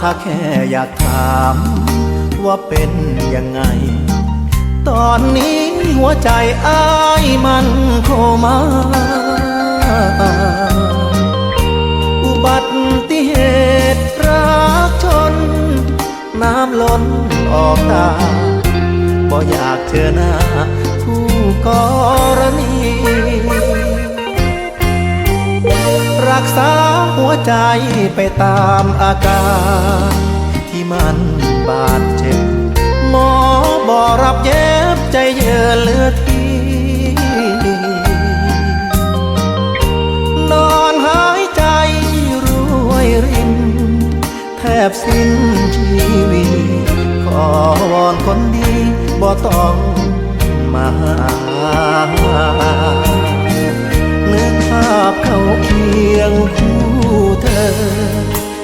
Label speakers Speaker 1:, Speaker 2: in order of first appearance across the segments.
Speaker 1: ถ้าแค่อยากถาม ว่าเป็นยังไง ตอนนี้หัวใจอ้ายมันโคมาอุบัติเหตุรักชน น้ำล้นออกตาบ่อยากเจอหน้าคู่กรณี รักษาหัวใจไปตามอาการ ที่มันบาดเจ็บ หมอบอรับเย็บใจเยือเลือดที่นอนหายใจรวยริน แทบสิ้นชีวิตขอวอนคนดีบ่ต้องมา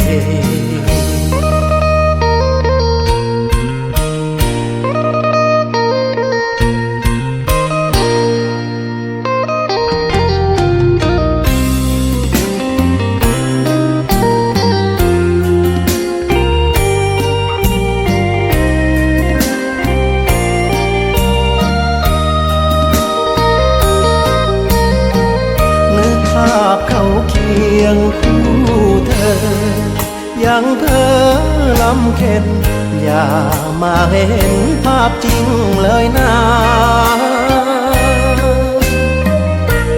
Speaker 1: งาพเขาเคียงคู่เธอ ยังเพ้อลำเค็นอย่ามาเห็นภาพจริงเลยนะ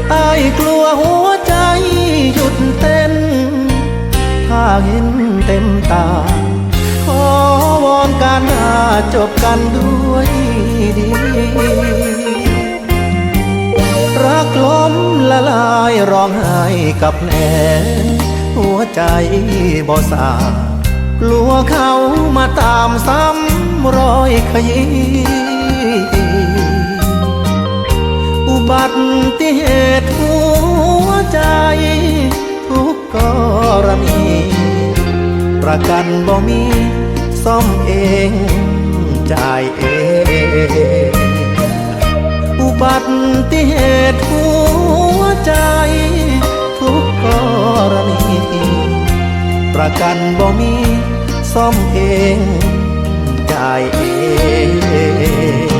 Speaker 1: ไอ้ายกลัวหัวใจหยุดเต้น ถ้าเห็นเต็มตา ขอวอนการหาจบกันด้วยดี ล้มละลายร้องไห้กับแผลหัวใจบ่สากลัวเขามาตามซ้ำรอยขยี้อุบัติเหตุหัวใจ ทุกกรณี ประกันบ่มี ซ่อมเอง จ่ายเอง ติเหตุหัวใจ ทุกกรณี ประกันบ่มีซ่อมเอง จ่ายเอง